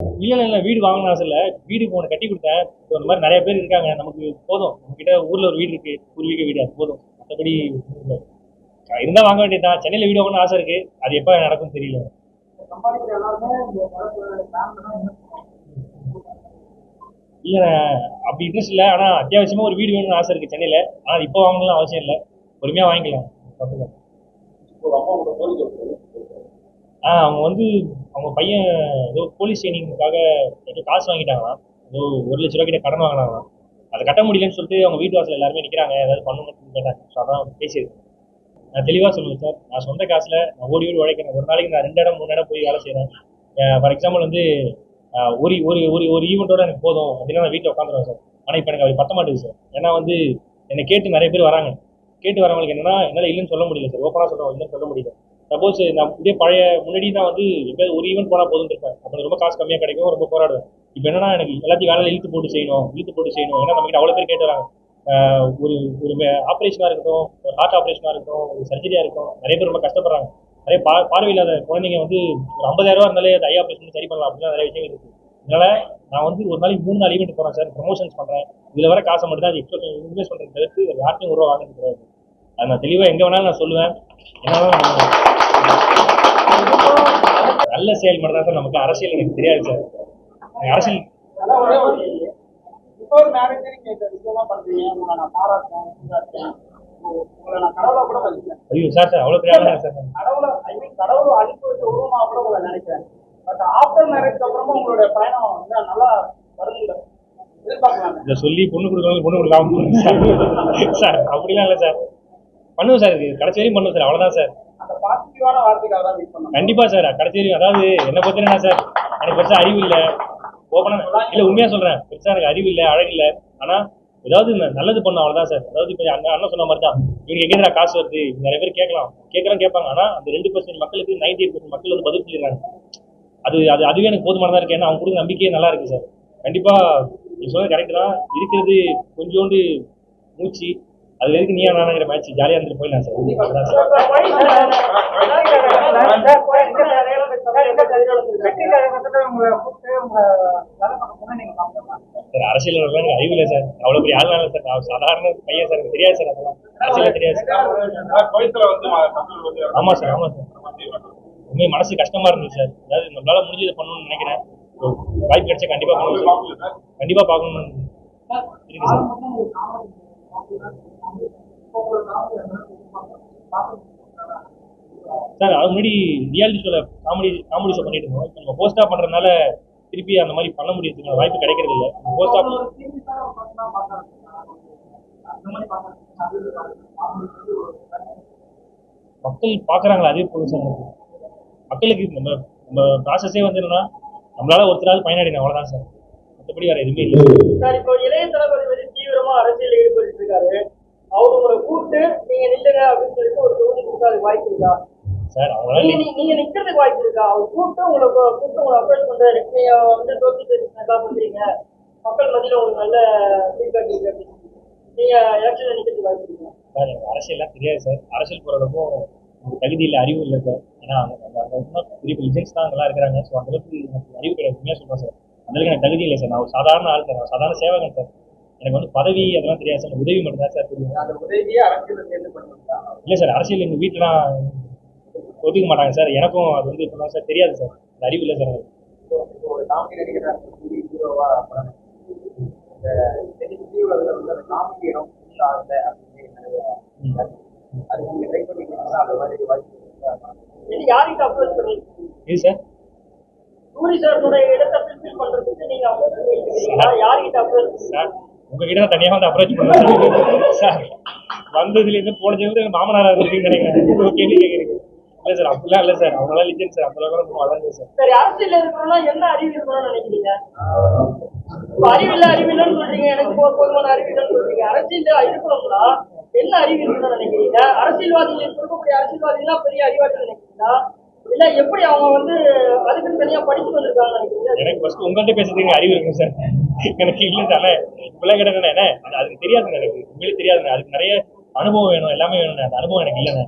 இல்ல இல்ல வீடு வாங்கணும் ஆசை இல்ல. வீடு இப்போ ஒன்று கட்டி கொடுத்தேன். இப்போ இந்த மாதிரி நிறைய பேர் இருக்காங்க. நமக்கு போதும். நம்ம கிட்ட ஊர்ல ஒரு வீடு இருக்கு. பூர்வீக வீடு அது போதும். மற்றபடி இருந்தா வாங்க வேண்டியதுதான். சென்னையில வீடு வாங்கணும்னு ஆசை இருக்கு. அது எப்ப நடக்கும் தெரியல. இல்ல அப்படி இன்ட்ரெஸ்ட் இல்ல. ஆனா அத்தியாவசியமா ஒரு வீடு வேணும்னு ஆசை இருக்கு சென்னையில. ஆனா இப்போ வாங்கலாம் அவசியம் இல்ல. பொறுமையா வாங்கிக்கலாம். தப்பில்ல. ஆ அவங்க வந்து அவங்க பையன் ஏதோ போலீஸ் ட்ரைனிங்காக ஏதோ காசு வாங்கிட்டாங்களாம். ஏதோ ஒரு லட்ச ரூபா கிட்ட கடன் வாங்கினாங்களாம். அதை கட்ட முடியலன்னு சொல்லிட்டு அவங்க வீட்டு வாசல் எல்லாருமே நிற்கிறாங்க ஏதாவது பண்ணணும்னு கேட்டாங்க. ஸோ அதான் பேசியிருக்கேன் நான் தெளிவாக சொல்லுவேன் சார். நான் சொந்த காசில் நான் ஓடி ஓடி உழைக்கிறேன். ஒரு நாளைக்கு நான் ரெண்டு இடம் மூணு இடம் போய் வேலை செய்கிறேன் ஃபார் எக்ஸாம்பிள் வந்து ஒரு ஒரு ஒரு ஒரு ஈவெண்ட்டோட எனக்கு போதும் அப்படின்னா நான் வீட்டில் உட்காந்துருவேன் சார். ஆனால் இப்போ எனக்கு அது பத்த மாட்டேங்குது சார். ஏன்னா வந்து என்னை கேட்டு நிறைய பேர் வராங்க. கேட்டு வரவங்களுக்கு என்னன்னா என்னால் இல்லைன்னு சொல்ல முடியல சார். ஓப்பனாக சொல்கிறோம் இல்லைன்னு சொல்ல முடியல. சப்போஸ் நான் இதே பழைய முன்னாடி நான் வந்து ஒரு ஈவெண்ட் போனால் போதும் இருப்பேன் அப்போ எனக்கு ரொம்ப காசு கம்மியாக கிடைக்கும் ரொம்ப போராடுவேன். இப்போ என்னன்னா எனக்கு எல்லாத்தையும் வேலையில் இழுத்து போட்டு செய்யணும் இழுத்து போட்டு செய்யணும். ஏன்னா நம்மகிட்ட அவ்வளோ பேர் கேட்டு வராங்க ஒரு ஒரு ஆப்ரேஷனாக இருக்கட்டும் ஒரு ஹார்ட் ஆப்ரேஷனாக இருக்கட்டும் ஒரு சர்ஜரியாக இருக்கட்டும் நிறைய பேர் ரொம்ப கஷ்டப்படுறாங்க. நிறைய பா பார்வையில்லாத குழந்தைங்க வந்து ஒரு ஐம்பதாயிரம் ரூபா இருந்தாலே அந்த ஐ ஆப்ரேஷன் சரி பண்ணலாம் அப்படிலாம் நிறைய விஷயங்கள் இருக்குது அதனால நான் வந்து ஒரு நாளைக்கு மூணு நாள் ஈவெண்ட் போகிறேன் சார். ப்ரொமோஷன்ஸ் பண்ணுறேன் இதில் வர காசை மட்டும் தான் அது எக்ஸ்ட்ரா இன்வெஸ்ட் பண்ணுறது தவிர்த்து யார்ட்டையும் ஒரு ரூபா வாங்கினது கிடையாது. அது நான் தெளிவாக எங்கே வேணாலும் நான் சொல்லுவேன். என்ன நல்ல செயல் மட்டும் சார் நமக்கு அரசியல் எனக்கு தெரியாது சார். அரசியல் ஐயோ சார் சார் அவ்வளோ பெரிய ஆளா சார். கடவுளை ஐ மீன் கடவுள் அழிப்பு வச்ச உருவமா கூட உங்களை நினைக்கிறேன். பட் ஆஃப்டர் மேரேஜ் அப்புறமா உங்களுடைய பயணம் வந்து நல்லா இதை சொல்லி பொண்ணு கொடுக்கணும் பொண்ணு கொடுக்காம சார் அப்படிலாம் இல்லை சார். பண்ணுவேன் சார் கடைசி வரையும் பண்ணுவேன் சார். அவ்வளோதான் சார். கண்டிப்பா சார். கடைசி அதாவது என்ன பொறுத்தனா சார்? எனக்கு பெருசா அறிவு இல்லை. ஓப்பனா இல்ல உண்மையா சொல்றேன். பெருசா எனக்கு அறிவு இல்லை அழகு இல்ல. ஆனா ஏதாவது நல்லது பண்ண அவ்வளவுதான் சார். அதாவது இப்போ அண்ணன் அண்ணன் சொன்ன மாதிரி தான் இவங்க எங்கேயா காசு வருது? நிறைய பேர் கேட்கலாம். கேட்கலாம் கேட்பாங்க. ஆனா அந்த ரெண்டு பர்சன்ட் மக்களுக்கு நைன்டி எயிட் பர்சன்ட் மக்கள் வந்து பதில் சொல்லிடுறாங்க. அது அது அதுவே எனக்கு போதுமானதா இருக்கு. ஏன்னா அவங்க கொடுக்குற நம்பிக்கையே நல்லா இருக்கு சார். கண்டிப்பா நீங்க சொல்றது கரெக்ட் தான். இருக்கிறது கொஞ்சோண்டு மூச்சு அது எதுக்கு நீயா நானுங்கிற மேட்ச் ஜாலியா இருந்துட்டு போயிடலாம் சார் அரசியல் எனக்கு அறிவு இல்லை சார். அவ்வளவு பெரிய ஆள் இல்லை சார். நான் சாதாரண பையன் சார். எனக்கு தெரியாது சார் அதெல்லாம். அரசியல் தெரியாது சார். ஆமா சார் ஆமா சார். உண்மையை மனசு கஷ்டமா இருந்துச்சு சார். அதாவது நம்மளால முடிஞ்சதை பண்ணணும்னு நினைக்கிறேன். வாய்ப்பு கிடைச்சா கண்டிப்பா பண்ணுவேன் சார். கண்டிப்பா பார்க்கணும்னு இருக்கு சார். சார் அது முன்னாடி ரியாலிட்டி ஷோல காமெடி காமெடி ஷோ பண்ணிட்டு இருந்தோம். இப்போ நம்ம போஸ்டா பண்றதுனால திருப்பி அந்த மாதிரி பண்ண முடியறதுக்கு வாய்ப்பு கிடைக்கிறது இல்லை. போஸ்டா மக்கள் பாக்குறாங்களா அதே எனக்கு. மக்களுக்கு நம்ம நம்ம ப்ராசஸே வந்து என்னன்னா நம்மளால ஒருத்தராவது பயனடையணும். அவ்வளவுதான் சார். மற்றபடி வேற எதுவுமே இல்லை. சார் இப்போ இளைய தளபதி வந்து தீவிரமா அரசியல் ஈடுபட்டு இருக்காரு. அவர் உங்களை கூப்பிட்டு நீங்க நில்லுங்க அப்படின்னு சொல்லிட்டு ஒரு தொகுதி கொடுத்தா அது வாய்ப்பு இருக்கா? சார் அவங்களால நீங்க நீங்க நிக்கிறதுக்கு வாய்ப்பு இருக்கா? அவர் கூப்பிட்டு உங்களை கூப்பிட்டு உங்களை அப்ரோச் பண்றாரு. நீங்க வந்து டோக்கி நல்லா பண்றீங்க? மக்கள் மத்தியில உங்களுக்கு நல்ல ஃபீட்பேக் இருக்கு அப்படின்னு நீங்க எலெக்ஷன்ல நிக்கிறதுக்கு வாய்ப்பு இருக்கா? சார் எனக்கு அரசியல்லாம் தெரியாது சார். அரசியல் போறதுக்கும் எனக்கு தகுதி இல்லை அறிவு இல்லை சார். ஏன்னா அங்க இன்னும் பெரிய லிஜென்ஸ் தான் அங்கெல்லாம் இருக்கிறாங்க. ஸோ அந்த அளவுக்கு எனக்கு அறிவு கிடையாது. உண்மையாக சொல்றேன் சார். அந்த அளவுக்கு எனக்கு தகுதி இல்லை சார். நான் ஒரு சாதாரண ஆள் சார். நான் சாதாரண சேவகன் சார். எனக்கு வந்து பதவி அதெல்லாம் தெரியாது சார். உதவி மட்டும் தான் சார் தெரியும் அந்த உதவியே அரசியல் சேர்ந்து பண்ணுவீங்களா இல்லை சார் அரசியல் எங்கள் வீட்டிலாம் ஒதுக்க மாட்டாங்க சார். எனக்கும் அது வந்து இப்போ சார் தெரியாது சார். அந்த அறிவு இல்லை சார் காமெடி நடிகரா இருக்கக்கூடிய இந்த யார்கிட்ட அப்ரோச் சார்? உங்ககிட்ட நான் தனியாக வந்து அப்ரோச் பண்ணுவேன். சார் வந்ததுலேருந்து போன ஜெயந்து மாமனாரா இருக்கீங்கன்னு நினைக்கிறேன் கேள்வி கேட்குறீங்க. இல்லை சார் அப்படிலாம் இல்லை சார். அவங்களாம் லிஜன் சார். அப்படிலாம் கூட வளர்ந்து சார். சரி அரசியல் இருக்கணும்னா என்ன அறிவு இருக்கணும்னு நினைக்கிறீங்க? அறிவில்ல அறிவில்லன்னு சொல்றீங்க. எனக்கு போதுமான அறிவில்லன்னு சொல்றீங்க. அரசியல் இருக்கிறவங்களா என்ன அறிவு இருக்கணும்னு நினைக்கிறீங்க? அரசியல்வாதிகள் இருக்கக்கூடிய அரசியல்வாதிகள்லாம் பெரிய அறிவாற்றல் நினைக்கிறீங்களா? இல்ல எப்படி அவங்க வந்து அதுக்குன்னு தனியா வந்திருக்காங்க எனக்கு ஃபர்ஸ்ட் உங்கள்கிட்ட பேசுறதுக்கு அறிவு இருக்கும் சார். எனக்கு இல்லை சார் இப்பெல்லாம் கேட்டேன் என்ன அது அதுக்கு தெரியாதுங்க எனக்கு உண்மையிலே தெரியாதுங்க அதுக்கு நிறைய அனுபவம் வேணும் எல்லாமே வேணும் அந்த அனுபவம் எனக்கு இல்லைங்க